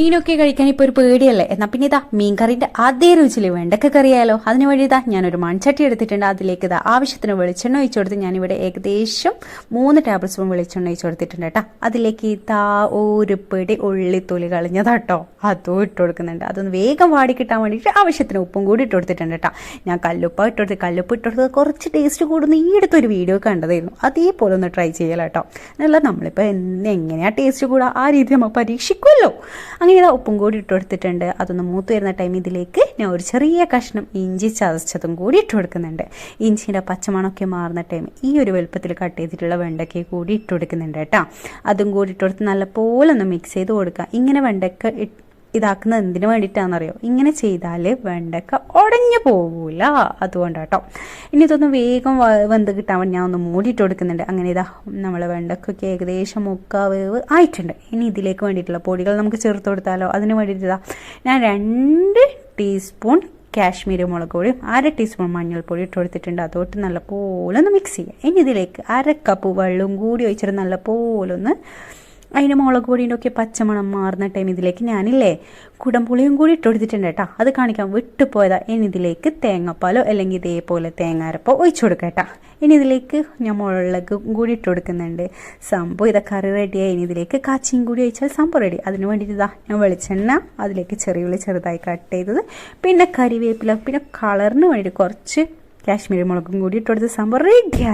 മീനൊക്കെ കഴിക്കാൻ ഇപ്പോൾ ഒരു പേടിയല്ലേ? എന്നാ പിന്നെ ഇതാ മീൻ കറിന്റെ അതേ രുചിയിൽ വെണ്ടക്ക കറിയാലോ? അതിന് വേണ്ടി ഇതാ ഞാനൊരു മൺചട്ടി എടുത്തിട്ടുണ്ട്. അതിലേക്ക് ഇതാ ആവശ്യത്തിന് വെളിച്ചെണ്ണ ഒഴിച്ചു കൊടുത്ത് ഞാനിവിടെ ഏകദേശം മൂന്ന് ടേബിൾ സ്പൂൺ വെളിച്ചെണ്ണ ഒഴിച്ചു കൊടുത്തിട്ടുണ്ട് കേട്ടോ. അതിലേക്ക് ഇതാ ഒരു പിടി ഉള്ളിത്തൊലി കളഞ്ഞതാട്ടോ അതും ഇട്ട് കൊടുക്കുന്നുണ്ട്. അതൊന്ന് വേഗം വാടി കിട്ടാൻ വേണ്ടിയിട്ട് ആവശ്യത്തിന് ഉപ്പും കൂടി ഇട്ട് കൊടുത്തിട്ടുണ്ട് കേട്ടോ. ഞാൻ കല്ലുപ്പ ഇട്ട് കൊടുത്ത് കല്ലുപ്പ് ഇട്ട് കൊടുത്ത് കുറച്ച് ടേസ്റ്റ് കൂടുന്ന ഈ അടുത്തൊരു വീഡിയോ കണ്ടതായിരുന്നു. അതേപോലെ ഒന്ന് ട്രൈ ചെയ്യലോ കേട്ടോ അല്ല നമ്മളിപ്പോൾ എന്ന് എങ്ങനെയാണ് ടേസ്റ്റ് കൂടുക ആ രീതി നമ്മൾ പരീക്ഷിക്കുമല്ലോ അങ്ങനെ ഇതാ ഉപ്പും കൂടി ഇട്ട് കൊടുത്തിട്ടുണ്ട്. അതൊന്ന് മൂത്ത് വരുന്ന ടൈം ഇതിലേക്ക് ഞാൻ ഒരു ചെറിയ കഷ്ണം ഇഞ്ചി ചതച്ചതും കൂടി ഇട്ട് കൊടുക്കുന്നുണ്ട്. ഇഞ്ചിന്റെ പച്ചമണമൊക്കെ മാറുന്ന ടൈം ഈ ഒരു വലുപ്പത്തിൽ കട്ട് ചെയ്തിട്ടുള്ള വെണ്ടയ്ക്ക കൂടി ഇട്ട് കൊടുക്കുന്നുണ്ട് കേട്ടോ. അതും കൂടി ഇട്ട് കൊടുത്ത് നല്ലപോലെ ഒന്ന് മിക്സ് ചെയ്ത് കൊടുക്കുക. ഇങ്ങനെ വെണ്ടയ്ക്ക ഇതാക്കുന്നത് എന്തിനു വേണ്ടിയിട്ടാണെന്നറിയോ? ഇങ്ങനെ ചെയ്താൽ വെണ്ടക്ക ഉടഞ്ഞു പോകൂല അതുകൊണ്ടാട്ടോ. ഇനി ഇതൊന്ന് വേഗം വെന്ത് കിട്ടാൻ വേണ്ടി ഞാൻ ഒന്ന് മൂടിയിട്ട് കൊടുക്കുന്നുണ്ട്. അങ്ങനെ ഇതാ നമ്മൾ വെണ്ടക്കൊക്കെ ഏകദേശം മുക്കാ വേവ് ആയിട്ടുണ്ട്. ഇനി ഇതിലേക്ക് വേണ്ടിയിട്ടുള്ള പൊടികൾ നമുക്ക് ചേർത്ത് കൊടുത്താലോ? അതിന് വേണ്ടിയിട്ട് ഇതാ ഞാൻ രണ്ട് ടീസ്പൂൺ കാശ്മീരി മുളക് പൊടിയും അര ടീസ്പൂൺ മഞ്ഞൾപ്പൊടി ഇട്ട് കൊടുത്തിട്ടുണ്ട്. അതോട്ട് നല്ലപോലെ ഒന്ന് മിക്സ് ചെയ്യുക ഇനി ഇതിലേക്ക് അര കപ്പ് വെള്ളവും കൂടി ഒഴിച്ചിട്ട് നല്ലപോലെ ഒന്ന് അതിന് മുളക് പൊടിയുടെ ഒക്കെ പച്ചമണം മാറുന്ന ടൈം ഇതിലേക്ക് ഞാനില്ലേ കുടംപുളിയും കൂടി ഇട്ടുകൊടുത്തിട്ടുണ്ട് കേട്ടോ അത് കാണിക്കാൻ വിട്ടുപോയതാ. ഇനി ഇതിലേക്ക് തേങ്ങാപ്പാലോ അല്ലെങ്കിൽ ഇതേപോലെ തേങ്ങാരപ്പോ ഒഴിച്ചു കൊടുക്കാം കേട്ടോ ഇനി ഇതിലേക്ക് ഞാൻ മുളക് കൂടി ഇട്ട് കൊടുക്കുന്നുണ്ട്. സംഭവം ഇതാ കറി റെഡിയായി ഇനി ഇതിലേക്ക് കാച്ചിയും കൂടി ഒഴിച്ചാൽ സംഭവം റെഡി അതിന് വേണ്ടിയിട്ട് ഇതാ ഞാൻ വെളിച്ചെണ്ണ അതിലേക്ക് ചെറിയ ഉള്ളി ചെറുതായി കട്ട് ചെയ്തത്. പിന്നെ കറിവേപ്പില പിന്നെ കളറിന് വേണ്ടിയിട്ട് കുറച്ച് കാശ്മീരി മുളകും കൂടി ഇട്ട് കൊടുത്ത് സംഭവം റെഡിയായി